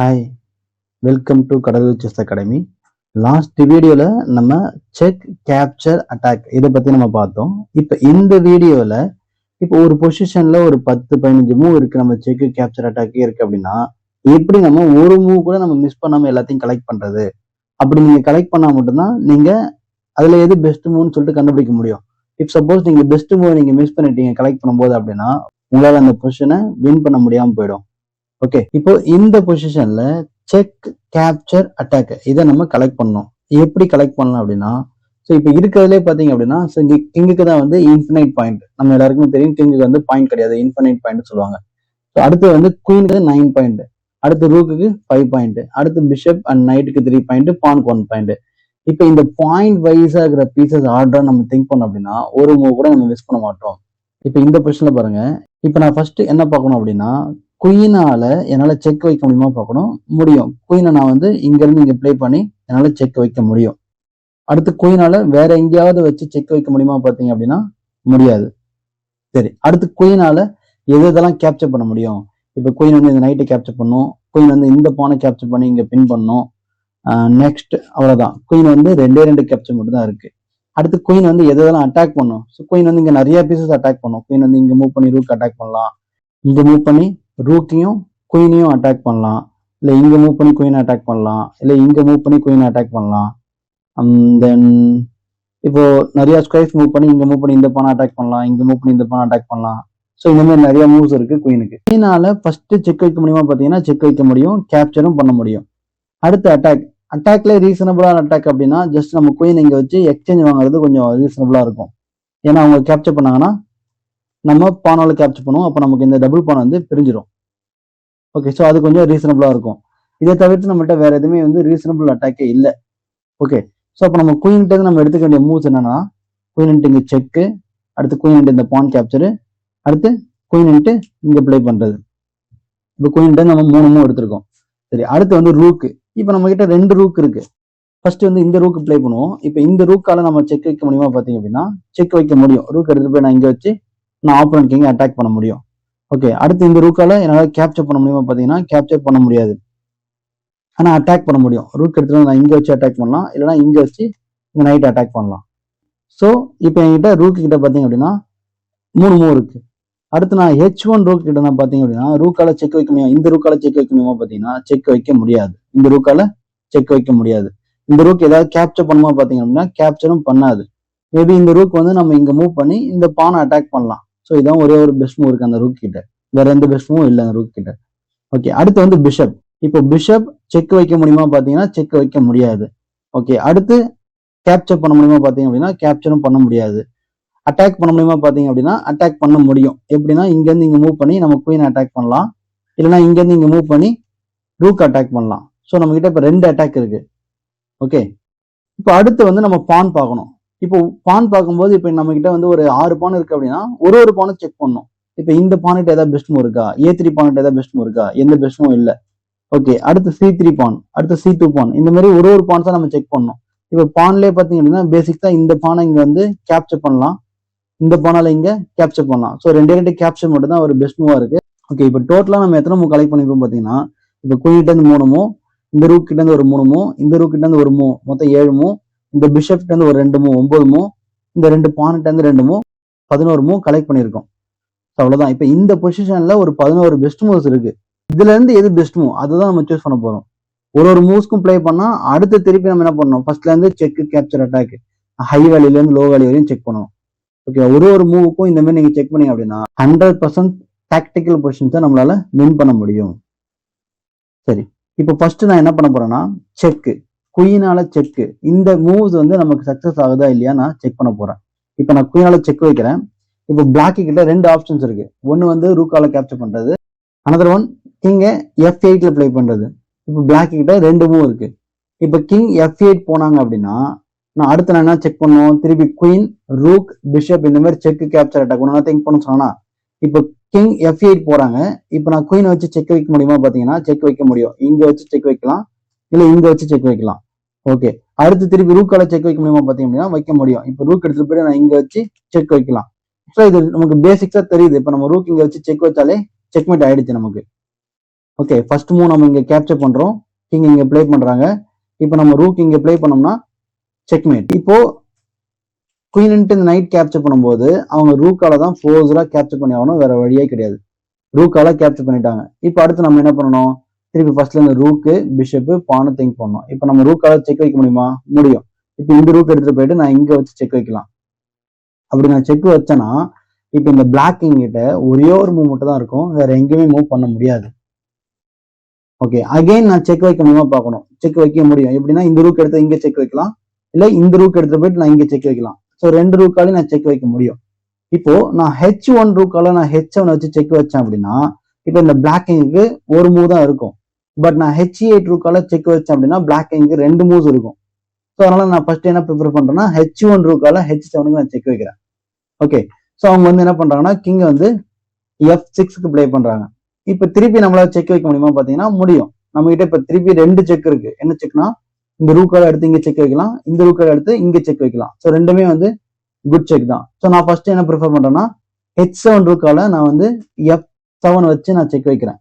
Hi welcome to Cuddalore chess academy. Last வீடியோவில் நம்ம check capture attack இதை பற்றி நம்ம பார்த்தோம். இப்போ இந்த வீடியோவில் இப்போ ஒரு பொசிஷனில் ஒரு பத்து பதினஞ்சு மூவ் இருக்குது நம்ம செக் கேப்சர் அட்டாக் இருக்கு அப்படின்னா எப்படி நம்ம ஒரு மூவ் கூட நம்ம மிஸ் பண்ணாமல் எல்லாத்தையும் கலெக்ட் பண்ணுறது அப்படி நீங்கள் கலெக்ட் பண்ணால் மட்டும்தான் நீங்கள் அதில் எது பெஸ்ட் மூவ்னு சொல்லிட்டு கண்டுபிடிக்க முடியும். இப் சப்போஸ் நீங்கள் பெஸ்ட் மூவ் நீங்கள் மிஸ் பண்ணிட்டீங்க கலெக்ட் பண்ணும்போது அப்படின்னா உங்களால் அந்த பொசிஷனை வின் பண்ண முடியாமல் போயிடும். ஓகே இப்போ இந்த பொசிஷன்ல செக் கேப்சர் அட்டாக் இதை நம்ம கலெக்ட் பண்ணோம் எப்படி கலெக்ட் பண்ணலாம் அப்படின்னா ஸோ இப்போ இருக்கிறதுலே பார்த்தீங்க அப்படின்னா ஸோ இங்கே கிங்குக்கு தான் வந்து இன்ஃபினைட் பாயிண்ட் நம்ம எல்லாருக்குமே தெரியும் கிங்குக்கு வந்து பாயிண்ட் கிடையாது இன்ஃபினைட் பாயிண்ட் சொல்லுவாங்க. ஸோ அடுத்து வந்து குயினுக்கு நைன் பாயிண்ட் அடுத்து ரூக்குக்கு ஃபைவ் பாயிண்ட் அடுத்து பிஷப் அண்ட் நைட்டுக்கு த்ரீ பாயிண்ட் பான்க்கு ஒன் பாயிண்ட் இப்போ இந்த பாயிண்ட் வைஸா இருக்கிற பீசஸ் ஆர்டரா நம்ம திங்க் பண்ணோம் அப்படின்னா ஒரு மூவ் கூட நம்ம மிஸ் பண்ண மாட்டோம். இப்போ இந்த பொசிஷன்ல பாருங்க. இப்போ நான் ஃபர்ஸ்ட் என்ன பார்க்கணும் அப்படின்னா குயினால என்னால் செக் வைக்க முடியுமா பார்க்கணும். முடியும். குயினை நான் வந்து இங்கேருந்து இருந்து ப்ளே பண்ணி என்னால் செக் வைக்க முடியும். அடுத்து குயினால வேற எங்கேயாவது வச்சு செக் வைக்க முடியுமா பார்த்தீங்க அப்படின்னா முடியாது. சரி அடுத்து குயினால் எது இதெல்லாம் கேப்சர் பண்ண முடியும்? இப்போ குயின் வந்து இந்த நைட்டை கேப்சர் பண்ணும். குயின் வந்து இந்த பானை கேப்சர் பண்ணி இங்கே பின் பண்ணும். நெக்ஸ்ட் அவ்வளோதான் குயின் வந்து ரெண்டே ரெண்டு கேப்சர் மட்டும் தான் இருக்கு. அடுத்து குயின் வந்து எது எதெல்லாம் அட்டாக் பண்ணும்? ஸோ குயின் வந்து இங்கே நிறைய பீசஸ் அட்டாக் பண்ணும். குயின் வந்து இங்கே மூவ் பண்ணி ரூக் அட்டாக் பண்ணலாம். இங்கே மூவ் பண்ணி ரூட்டையும் குயினையும் அட்டாக் பண்ணலாம். இல்லை இங்கே மூவ் பண்ணி குயினை அட்டாக் பண்ணலாம். இல்லை இங்கே மூவ் பண்ணி குயினை அட்டாக் பண்ணலாம். Um, தென் இப்போ நிறைய ஸ்கொயர்ஸ் மூவ் பண்ணி இங்கே மூவ் பண்ணி இந்த பானை அட்டாக் பண்ணலாம். இங்கே மூவ் பண்ணி இந்த பானை அட்டாக் பண்ணலாம். ஸோ இந்த மாதிரி நிறைய மூவ்ஸ் இருக்கு குயினுக்கு குயினால ஃபர்ஸ்ட் செக் வைக்க முடியுமா பார்த்தீங்கன்னா செக் வைக்க முடியும். கேப்சரும் பண்ண முடியும். அடுத்து அட்டாக் அட்டாக்ல ரீசனபிளான அட்டாக் அப்படின்னா ஜஸ்ட் நம்ம குயின் இங்கே வச்சு எக்ஸ்சேஞ்ச் வாங்குறது கொஞ்சம் ரீசனபிளா இருக்கும். ஏன்னா அவங்க கேப்சர் பண்ணாங்கன்னா நம்ம பானால் கேப்சர் பண்ணுவோம். அப்போ நமக்கு இந்த டபுள் பான் வந்து பிரிஞ்சிடும் ஓகே ஸோ அது கொஞ்சம் ரீசனபிளாக இருக்கும். இதை தவிர்த்து நம்மகிட்ட வேற எதுவுமே வந்து ரீசனபிள் அட்டாக்கே இல்லை. ஓகே ஸோ அப்போ நம்ம குயின்ட்டு நம்ம எடுத்துக்க வேண்டிய மூவ்ஸ் என்னன்னா குயின் இங்கே செக்கு அடுத்து குயின் இந்த பான் கேப்சரு அடுத்து குயின் இங்கே ப்ளே பண்ணுறது இப்போ குயின்ட்டு நம்ம மூணு மூவ் எடுத்திருக்கோம். சரி அடுத்து வந்து ரூக்கு இப்போ நம்ம கிட்ட ரெண்டு ரூக் இருக்கு. ஃபர்ஸ்ட் வந்து இந்த ரூக்கு ப்ளே பண்ணுவோம். இப்போ இந்த ரூக்கால நம்ம செக் வைக்க முடியுமா பார்த்தீங்க அப்படின்னா செக் வைக்க முடியும். ரூக் எடுத்து போய் நான் இங்கே வச்சு நான் ஆப்போனன்ட் கிங்கை அட்டாக் பண்ண முடியும்? ஓகே அடுத்து இந்த ரூக்கால என்னால் கேப்சர் பண்ண முடியுமா பார்த்தீங்கன்னா கேப்சர் பண்ண முடியாது. ஆனால் அட்டாக் பண்ண முடியும். ரூக் எடுத்துட்டு நான் இங்கே வச்சு அட்டாக் பண்ணலாம். இல்லைனா இங்கே வச்சு இந்த நைட் அட்டாக் பண்ணலாம். ஸோ இப்போ என்கிட்ட ரூக் கிட்ட பார்த்தீங்க அப்படின்னா மூணு மூணு இருக்கு. அடுத்து நான் ஹெச் ஒன் ரூக் கிட்ட நான் பார்த்தீங்க அப்படின்னா ரூக்கால செக் வைக்க முடியும். இந்த ரூக்கால செக் வைக்க முடியுமா பார்த்தீங்கன்னா செக் வைக்க முடியாது. இந்த ரூக்கால செக் வைக்க முடியாது. இந்த ரூக் ஏதாவது கேப்சர் பண்ணுமா பார்த்தீங்க அப்படின்னா கேப்சரும் பண்ணாது. மேபி இந்த ரூக் வந்து நம்ம இங்க மூவ் பண்ணி இந்த பானை அட்டாக் பண்ணலாம். ஸோ இதான் ஒரே ஒரு பெஸ்ட் மூவ் இருக்கு அந்த ரூக் கிட்ட. வேற எந்த பெஸ்ட் மூவும் இல்லை அந்த ரூக் கிட்ட. ஓகே அடுத்து வந்து பிஷப் இப்போ பிஷப் செக் வைக்க முடியுமா பார்த்தீங்கன்னா செக் வைக்க முடியாது. ஓகே அடுத்து கேப்சர் பண்ண முடியுமா பார்த்தீங்க அப்படின்னா கேப்சரும் பண்ண முடியாது. அட்டாக் பண்ண முடியுமா பார்த்தீங்க அப்படின்னா அட்டாக் பண்ண முடியும். எப்படின்னா இங்கேருந்து இங்கே மூவ் பண்ணி நம்ம குயின் அட்டாக் பண்ணலாம். இல்லைன்னா இங்கேருந்து இங்கே மூவ் பண்ணி ரூக் அட்டாக் பண்ணலாம். ஸோ நம்ம கிட்ட இப்போ ரெண்டு அட்டாக் இருக்கு. ஓகே இப்போ அடுத்து வந்து நம்ம பான் பார்க்கணும். இப்போ பான் பார்க்கும்போது இப்போ நம்ம கிட்ட வந்து ஒரு ஆறு பான் இருக்கு அப்படின்னா ஒரு ஒரு பானை செக் பண்ணணும். இப்போ இந்த பானிட்டு ஏதாவது பெஸ்ட் மூவ் இருக்கா? ஏ த்ரீ பானிட்ட ஏதாவது பெஸ்ட் மூவ் இருக்கா? எந்த பெஸ்ட் மூவ் இல்லை. ஓகே அடுத்து சி த்ரீ பான் அடுத்து சி டூ பான். இந்த மாதிரி ஒரு ஒரு பான்ஸா நம்ம செக் பண்ணணும். இப்போ பான்லேயே பார்த்தீங்க அப்படின்னா பேசிக் தான் இந்த பானை இங்கே வந்து கேப்சர் பண்ணலாம். இந்த பானால இங்கே கேப்சர் பண்ணலாம். ஸோ ரெண்டே ரெண்டு கேப்சர் மட்டும் தான் ஒரு பெஸ்ட் மூவாக இருக்கு. ஓகே இப்போ டோட்டலாக நம்ம எத்தனை மூவ் கலெக்ட் பண்ணிப்போம் பார்த்தீங்கன்னா இப்போ குயின்கிட்ட இருந்து மூணு இந்த ரூக் கிட்ட இருந்து ஒரு மூணு மூவ் இந்த ரூக் கிட்ட இருந்து ஒரு மூ மொத்தம் ஏழு இந்த பிஷப்ல இருந்து ஒரு ரெண்டு மூ ஒன்பது மூ இந்த ரெண்டு பானிட்ட இருந்து ரெண்டு மூ பதினோரு மூ கலெக்ட் பண்ணியிருக்கோம். அவ்வளவுதான். இப்போ இந்த பொசிஷன்ல ஒரு பதினோரு பெஸ்ட் மூவ்ஸ் இருக்கு. இதுல இருந்து எது பெஸ்ட் மூவ் அதுதான் நம்ம சூஸ் பண்ண போறோம். ஒரு ஒரு மூவ்ஸ்க்கும் ப்ளே பண்ணா அடுத்து திருப்பி நம்ம என்ன பண்ணணும்? ஃபர்ஸ்ட்ல இருந்து செக் கேப்சர் அட்டாக் ஹை வேலையில இருந்து லோ வேலி வரையும் செக் பண்ணணும். ஓகே ஒரு ஒரு மூவுக்கும் இந்த மாதிரி நீங்க செக் பண்ணீங்க அப்படின்னா ஹண்ட்ரட் பர்சன்ட் டாக்டிக்கல் பொசிஷன்ஸை நம்மளால வின் பண்ண முடியும். சரி. இப்போ ஃபர்ஸ்ட் நான் என்ன பண்ண போறேன்னா செக்கு குயினால செக் இந்த மூவ்ஸ் வந்து நமக்கு சக்சஸ் ஆகுதா இல்லையா நான் செக் பண்ண போறேன். இப்போ நான் குயினால செக் வைக்கிறேன். இப்போ பிளாக்கு கிட்ட ரெண்டு ஆப்ஷன்ஸ் இருக்கு. ஒன்னு வந்து ரூக்கால கேப்சர் பண்றது. அனதர் ஒன் கிங்க எஃப் எயிட்ல பிளே பண்றது. இப்போ பிளாக்கு கிட்ட ரெண்டு மூவ் இருக்கு. இப்போ கிங் எஃப் எயிட் போனாங்க அப்படின்னா நான் அடுத்து நான் என்ன செக் பண்ணுவோம்? திருப்பி குயின் ரூக் பிஷப் இந்த மாதிரி செக் கேப்சர் அட்டாக் ஒன்று திங்க் பண்ண சொன்னா இப்போ கிங் எஃப் எயிட் போறாங்க. இப்போ நான் குயினை வச்சு செக் வைக்க முடியுமா? பாத்தீங்கன்னா செக் வைக்க முடியும். இங்க வச்சு செக் வைக்கலாம். இல்ல இங்க வச்சு செக் வைக்கலாம். ஓகே அடுத்து திருப்பி ரூக்கால செக் வைக்க முடியுமா பார்த்தீங்க அப்படின்னா வைக்க முடியும். இப்போ ரூக் எடுத்துட்டு போய் நான் இங்க வச்சு செக் வைக்கலாம். ஸோ இது நமக்கு பேசிக்ஸா தெரியுது. இப்போ நம்ம ரூக் இங்க வச்சு செக் வச்சாலே செக்மேட் ஆயிடுச்சு நமக்கு. ஓகே ஃபர்ஸ்ட் மூவ் நம்ம இங்க கேப்சர் பண்றோம். கிங் இங்க ப்ளே பண்றாங்க. இப்போ நம்ம ரூக் இங்க ப்ளே பண்ணோம்னா செக்மேட் இப்போ குயின்ட்டு இந்த நைட் கேப்சர் பண்ணும்போது அவங்க ரூக்கால தான் ஃபோர்ஸரா கேப்சர் பண்ணி ஆகணும். வேற வழியே கிடையாது. ரூக்கால கேப்சர் பண்ணிட்டாங்க. இப்போ அடுத்து நம்ம என்ன பண்ணணும்? திருப்பி ஃபர்ஸ்ட்ல இருந்து ரூக்கு பிஷப்பு பானை திங்க் பண்ணணும் இப்போ நம்ம ரூக்கால செக் வைக்க முடியுமா? முடியும். இப்போ இந்த ரூக் எடுத்துட்டு போயிட்டு நான் இங்க வச்சு செக் வைக்கலாம். அப்படி நான் செக் வச்சேன்னா இப்போ இந்த பிளாக் கிட்ட ஒரே ஒரு மூவ் மட்டும் தான் இருக்கும். வேற எங்கேயுமே மூவ் பண்ண முடியாது. ஓகே அகைன் நான் செக் வைக்க முடியுமா பார்க்கணும். செக் வைக்க முடியும். எப்படின்னா இந்த ரூக் எடுத்து இங்க செக் வைக்கலாம். இல்ல இந்த ரூக் எடுத்து போயிட்டு நான் இங்க செக் வைக்கலாம். ஸோ ரெண்டு ரூக்காலையும் நான் செக் வைக்க முடியும். இப்போ நான் ஹெச் ஒன் ரூக்கால நான் ஹெச் ஒன் வச்சு செக் வச்சேன் அப்படின்னா இப்போ இந்த பிளாக்கிங்க்கு ஒரு மூவ் தான் இருக்கும். பட் நான் ஹெச் எயிட் ரூக்கால செக் வச்சேன் அப்படின்னா பிளாக் பிளாக்கிங்க்கு ரெண்டு மூவ்ஸ் இருக்கும். ஸோ அதனால நான் ஃபர்ஸ்ட் என்ன ப்ரிஃபர் பண்றேன்னா ஹெச் ஒன் ரூக்கால ஹெச் செவனுக்கு நான் செக் வைக்கிறேன். ஓகே ஸோ அவங்க வந்து என்ன பண்றாங்கன்னா கிங் வந்து எஃப் சிக்ஸ்க்கு ப்ளே பண்றாங்க. இப்போ திருப்பி நம்மளால செக் வைக்க முடியுமா பாத்தீங்கன்னா முடியும். நம்ம கிட்ட இப்ப திருப்பி ரெண்டு செக் இருக்கு. என்ன செக்னா இந்த ரூக்கால எடுத்து இங்க செக் வைக்கலாம். இந்த ரூக்கால எடுத்து இங்க செக் வைக்கலாம். ஸோ ரெண்டுமே வந்து குட் செக் தான். ஸோ நான் ஃபர்ஸ்ட் என்ன ப்ரிஃபர் பண்றேன்னா ஹெச் செவன் ரூக்கால நான் வந்து எஃப் செவன் வச்சு நான் செக் வைக்கிறேன்.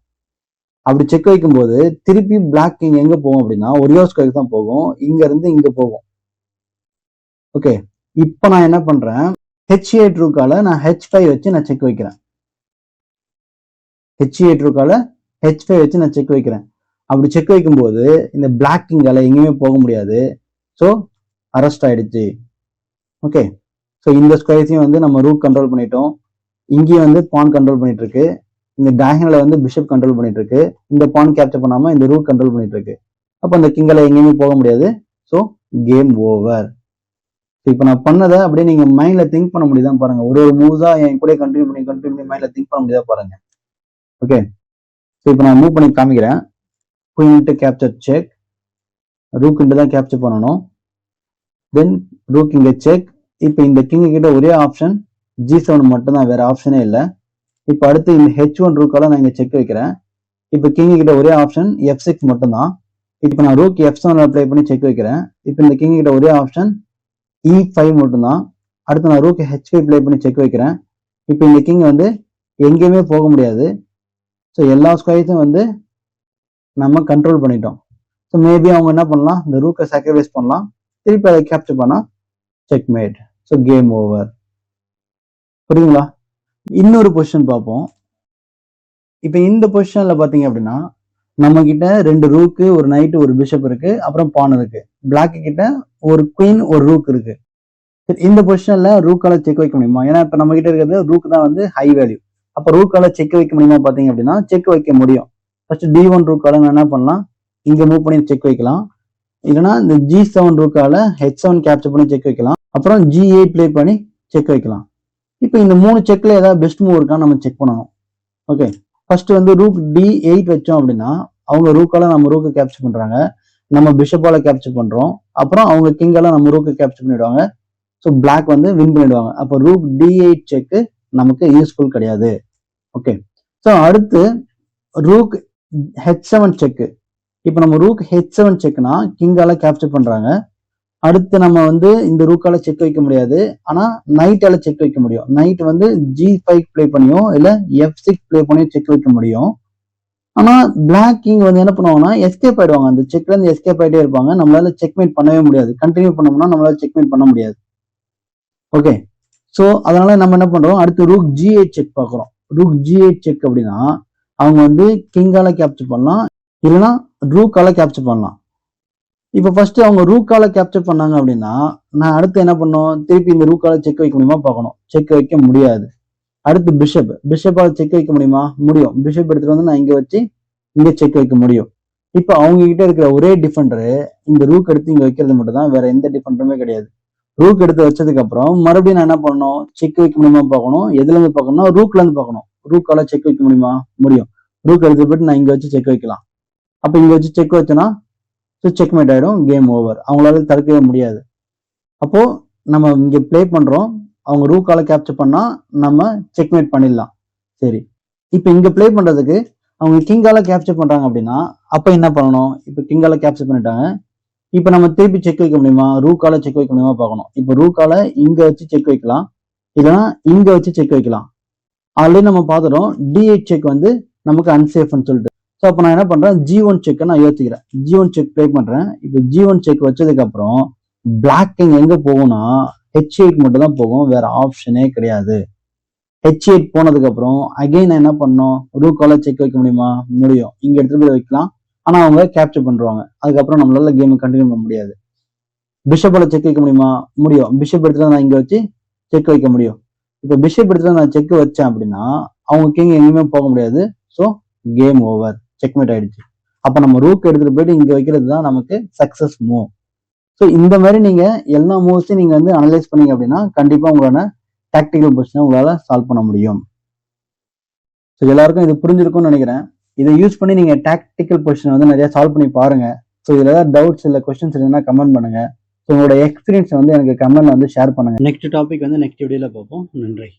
அப்படி செக் வைக்கும்போது திருப்பி பிளாக் கிங் எங்க போகும் அப்படின்னா ஒரே ஸ்கொயர் தான் போகும் இங்க இருந்து இங்க போகும் ஓகே இப்போ நான் என்ன பண்றேன்? ஹெச் எயிட் ரூக்கால நான் ஹெச் ஃபைவ் வச்சு நான் செக் வைக்கிறேன். ஹெச் எயிட் ரூக்கால ஹெச் ஃபைவ் வச்சு நான் செக் வைக்கிறேன். அப்படி செக் வைக்கும்போது இந்த பிளாக்கிங்கால எங்கேயுமே போக முடியாது. ஸோ அரெஸ்ட் ஆயிடுச்சு. ஓகே ஸோ இந்த ஸ்கொயர்ஸையும் வந்து நம்ம ரூட் கண்ட்ரோல் பண்ணிட்டோம். இங்கேயும் வந்து பான் கண்ட்ரோல் பண்ணிட்டு இருக்கு. இந்த டயகனலை வந்து பிஷப் கண்ட்ரோல் பண்ணிட்டு இருக்கு இந்த பான் கேப்சர் பண்ணாம இந்த ரூட் கண்ட்ரோல் பண்ணிட்டு இருக்கு அப்போ அந்த கிங்கால எங்கேயுமே போக முடியாது. ஸோ கேம் ஓவர் இப்போ நான் பண்ணதை அப்படியே நீங்க மைண்ட்ல திங்க் பண்ண முடியுதா பாருங்க. ஒரு ஒரு மூவ்ஸா என் கூட கண்டினியூ பண்ணி கண்டினியூ பண்ணி மைண்ட்ல திங்க் பண்ண முடியுதா பாருங்க. ஓகே ஸோ இப்போ நான் மூவ் பண்ணி காமிக்கிறேன். குயின்ட்டு கேப்சர் செக் ரூக் தான் கேப்சர் பண்ணணும். தென் ரூக் இங்க செக் இப்போ இந்த கிங் கிட்ட ஒரே ஆப்ஷன் ஜி செவன் மட்டும் தான் வேற ஆப்ஷனே இல்லை. இப்போ அடுத்து இந்த ஹெச் ஒன் ரூக்கால நான் இங்கே செக் வைக்கிறேன். இப்போ கிங் கிட்ட ஒரே ஆப்ஷன் எஃப் சிக்ஸ் மட்டும்தான். இப்போ நான் ரூக் எஃப் செவன் அப்ளை பண்ணி செக் வைக்கிறேன். இப்போ இந்த கிங் கிட்ட ஒரே ஆப்ஷன் இ ஃபைவ் மட்டும்தான். அடுத்து நான் ரூக் ஹெச் ஃபைவ் ப்ளே பண்ணி செக் வைக்கிறேன். இப்போ இந்த கிங் வந்து எங்கேயுமே போக முடியாது. ஸோ எல்லா ஸ்கொயர்ஸும் வந்து நம்ம கண்ட்ரோல் பண்ணிட்டோம். ஸோ மேபி அவங்க என்ன பண்ணலாம்? இந்த ரூக்கை சாக்ரிஃபைஸ் பண்ணலாம். திருப்பி அதை கேப்சர் பண்ணால் check mate so game over புரியுங்களா இன்னொரு பொசிஷன் பார்ப்போம். இப்போ இந்த பொசிஷன்ல பாத்தீங்க அப்படின்னா நம்ம கிட்ட ரெண்டு ரூக்கு ஒரு நைட்டு ஒரு பிஷப் இருக்கு அப்புறம் பான் இருக்கு. பிளாக் கிட்ட ஒரு குயின் ஒரு ரூக் இருக்கு. இந்த பொசிஷன்ல ரூக்கால செக் வைக்க முடியுமா? ஏன்னா இப்ப நம்ம கிட்ட இருக்கிறது ரூக் தான் வந்து ஹை வேல்யூ அப்ப ரூக்கால செக் வைக்க முடியுமா பாத்தீங்க அப்படின்னா செக் வைக்க முடியும். ஃபர்ஸ்ட் டி ஒன் ரூக்கால என்ன பண்ணலாம்? இங்க மூவ் பண்ணி செக் வைக்கலாம். இல்லைன்னா இந்த ஜி செவன் ரூக்கால ஹெச் செவன் கேப்சர் பண்ணி செக் வைக்கலாம். அப்புறம் ஜி எயிட் ப்ளே பண்ணி செக் வைக்கலாம். இப்போ இந்த மூணு செக்ல ஏதாவது பெஸ்ட் மூவ் இருக்கான்னு நம்ம செக் பண்ணணும். ஓகே ஃபர்ஸ்ட் வந்து ரூக் டி எயிட் வச்சோம் அப்படின்னா அவங்க ரூக்கால நம்ம ரூக்கை கேப்சர் பண்றாங்க. நம்ம பிஷப்பால கேப்சர் பண்றோம். அப்புறம் அவங்க கிங்கால நம்ம ரூக்கை கேப்சர் பண்ணிடுவாங்க. ஸோ பிளாக் வந்து வின் பண்ணிடுவாங்க. அப்போ ரூக் டி எயிட் செக்கு நமக்கு யூஸ்ஃபுல் கிடையாது. ஓகே ஸோ அடுத்து ரூக் ஹெச் செவன் செக்கு இப்போ நம்ம ரூக் ஹெச் செவன் செக்னா கிங்கால கேப்சர் பண்றாங்க. அடுத்து நம்ம வந்து இந்த ரூக்கால செக் வைக்க முடியாது. ஆனா நைட்டால செக் வைக்க முடியும். நைட் வந்து ஜி ஃபைவ் ப்ளே பண்ணியும் இல்ல எஃப் சிக்ஸ் ப்ளே பண்ணியும் செக் வைக்க முடியும். ஆனா பிளாக் கிங் வந்து என்ன பண்ணுவாங்கன்னா எஸ்கேப் ஆயிடுவாங்க. அந்த செக்ல இருந்து எஸ்கேப் ஆயிட்டே இருப்பாங்க. நம்மளால செக்மேட் பண்ணவே முடியாது. கண்டினியூ பண்ணோம்னா நம்மளால செக்மேட் பண்ண முடியாது. ஓகே சோ அதனால நம்ம என்ன பண்றோம்? அடுத்து ரூக் ஜி எயிட் செக் பாக்குறோம் ரூக் ஜி எயிட் செக் அப்படின்னா அவங்க வந்து கிங்கால கேப்சர் பண்ணலாம். இல்லைன்னா ரூக்கால கேப்சர் பண்ணலாம். இப்போ ஃபர்ஸ்ட் அவங்க ரூக்கால கேப்சர் பண்ணாங்க அப்படின்னா நான் அடுத்து என்ன பண்ணோம் திருப்பி இந்த ரூக்கால செக் வைக்க முடியுமா? பார்க்கணும். செக் வைக்க முடியாது. அடுத்து பிஷப் பிஷப்பால் செக் வைக்க முடியுமா? முடியும். பிஷப் எடுத்துட்டு வந்து நான் இங்க வச்சு இங்க செக் வைக்க முடியும். இப்போ அவங்க கிட்ட இருக்கிற ஒரே டிஃபெண்டரு இந்த ரூக் எடுத்து இங்க வைக்கிறது மட்டும் தான் வேற எந்த டிஃபெண்டருமே கிடையாது. ரூக் எடுத்து வச்சதுக்கு அப்புறம் மறுபடியும் நான் என்ன பண்ணணும்? செக் வைக்க முடியுமா பார்க்கணும். எதுல இருந்து பார்க்கணும்னா ரூக்ல இருந்து பார்க்கணும். ரூக்கால செக் வைக்க முடியுமா? முடியும். ரூக் எடுத்து போயிட்டு நான் இங்க வச்சு செக் வைக்கலாம். அப்ப இங்க வச்சு செக் வச்சேன்னா ஸோ செக்மேட் ஆயிடும் கேம் ஓவர் அவங்களால தடுக்கவே முடியாது. அப்போ நம்ம இங்க ப்ளே பண்றோம். அவங்க ரூ காலை கேப்சர் பண்ணா நம்ம செக்மேட் பண்ணிடலாம். சரி. இப்போ இங்க ப்ளே பண்றதுக்கு அவங்க கிங்கால கேப்சர் பண்றாங்க அப்படின்னா அப்ப என்ன பண்ணணும்? இப்போ கிங்கால கேப்சர் பண்ணிட்டாங்க. இப்போ நம்ம திருப்பி செக் வைக்க முடியுமா? ரூ காலை செக் வைக்க முடியுமா பார்க்கணும். இப்போ ரூ காலை இங்க வச்சு செக் வைக்கலாம். இல்லைன்னா இங்க வச்சு செக் வைக்கலாம். ஆல்ரெடி நம்ம பார்த்துட்டோம். டிஹெச் செக் வந்து நமக்கு அன்சேஃப்னு சொல்லிட்டு. ஸோ அப்போ நான் என்ன பண்ணுறேன் ஜி ஒன் செக்கை நான் ஏற்றுக்கிறேன் ஜி ஒன் செக் பே பண்ணுறேன் இப்போ ஜி ஒன் செக் வச்சதுக்கப்புறம் பிளாக்கிங் எங்கே போகும்னா ஹெச் எயிட் மட்டும் தான் போகும். வேற ஆப்ஷனே கிடையாது. ஹெச் எயிட் போனதுக்கப்புறம் அப்புறம் என்ன பண்ணோம் ரூக்கால செக் வைக்க முடியுமா? முடியும். இங்கே எடுத்துகிட்டு போய் வைக்கலாம். ஆனால் அவங்க கேப்சர் பண்ணுவாங்க அதுக்கப்புறம் நம்மளால கேமை கண்டினியூ பண்ண முடியாது. பிஷப்பில் செக் வைக்க முடியுமா? முடியும். பிஷப் எடுத்துட்டு நான் இங்கே வச்சு செக் வைக்க முடியும். இப்போ பிஷப் எடுத்துட்டு நான் செக் வச்சேன் அப்படின்னா அவங்க கிங் எங்கேயுமே போக முடியாது. ஸோ கேம் ஓவர் செக்மேட் ஆயிடுச்சு. அப்போ நம்ம ரூக் எடுத்துட்டு போயிட்டு இங்கே வைக்கிறது தான் நமக்கு சக்ஸஸ் மூவ் ஸோ இந்த மாதிரி நீங்கள் எல்லா மூவ்ஸையும் நீங்கள் வந்து அனலைஸ் பண்ணீங்க அப்படின்னா கண்டிப்பாக உங்களோட டாக்டிக்கல் பொசிஷனை உங்களால் சால்வ் பண்ண முடியும். ஸோ எல்லாருக்கும் இது புரிஞ்சிருக்கும்னு நினைக்கிறேன். இதை யூஸ் பண்ணி நீங்கள் டாக்டிக்கல் பொசிஷனை வந்து நிறைய சால்வ் பண்ணி பாருங்க. ஸோ இதில் ஏதாவது டவுட்ஸ் இல்லை கொஸ்டின்ஸ் இல்லைன்னா கமெண்ட் பண்ணுங்க. ஸோ உங்களோட எக்ஸ்பீரியன்ஸ் வந்து எனக்கு கமெண்ட்ல வந்து ஷேர் பண்ணுங்க. நெக்ஸ்ட் டாபிக் வந்து நெக்ஸ்ட் வீடியோவில் பார்ப்போம். நன்றி.